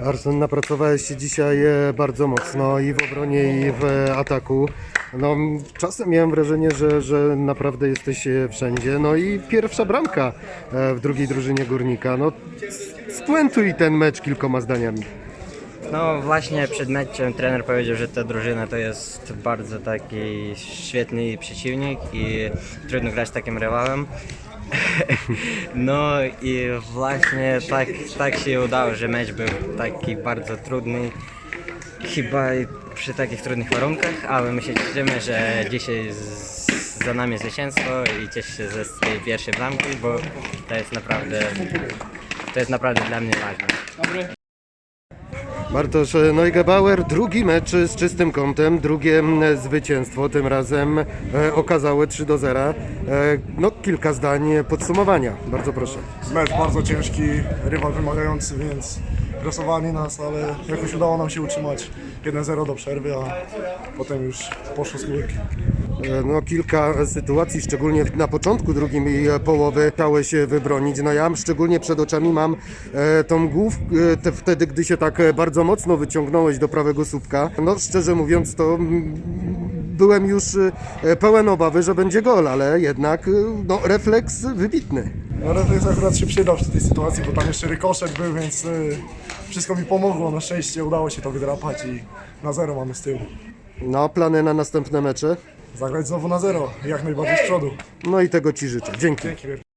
Arsen, napracowałeś się dzisiaj e, bardzo mocno i w obronie, i w ataku. No, czasem miałem wrażenie, że, że naprawdę jesteś e, wszędzie. No i pierwsza bramka e, w drugiej drużynie Górnika. No, spuentuj ten mecz kilkoma zdaniami. No właśnie przed meczem trener powiedział, że ta drużyna to jest bardzo taki świetny przeciwnik i trudno grać z takim rywalem. No i właśnie tak, tak się udało, że mecz był taki bardzo trudny. Chyba przy takich trudnych warunkach, ale my się cieszymy, że dzisiaj za nami zwycięstwo i cieszę się ze tej pierwszej bramki, bo to jest naprawdę, to jest naprawdę dla mnie ważne. Bartosz Neugebauer, drugi mecz z czystym kątem, drugie zwycięstwo, tym razem e, okazałe 3 do 0. E, no, kilka zdań podsumowania, bardzo proszę. Mecz bardzo ciężki, rywal wymagający, więc presowali nas, ale jakoś udało nam się utrzymać 1-0 do przerwy, a potem już poszło z górki. E, No, kilka sytuacji, szczególnie na początku drugiej e, połowy, chciałeś się wybronić. No ja szczególnie przed oczami mam e, tą głów, te, wtedy, gdy się tak bardzo mocno wyciągnąłeś do prawego słupka. No szczerze mówiąc, to byłem już pełen obawy, że będzie gol, ale jednak no, refleks wybitny. No refleks akurat się przydał w tej sytuacji, bo tam jeszcze rykoszet był, więc y, wszystko mi pomogło. Na szczęście udało się to wydrapać i na zero mamy z tyłu. No, plany na następne mecze. Zagrać znowu na zero, jak najbardziej z przodu. No i tego Ci życzę. Dzięki. Dzięki wielkie.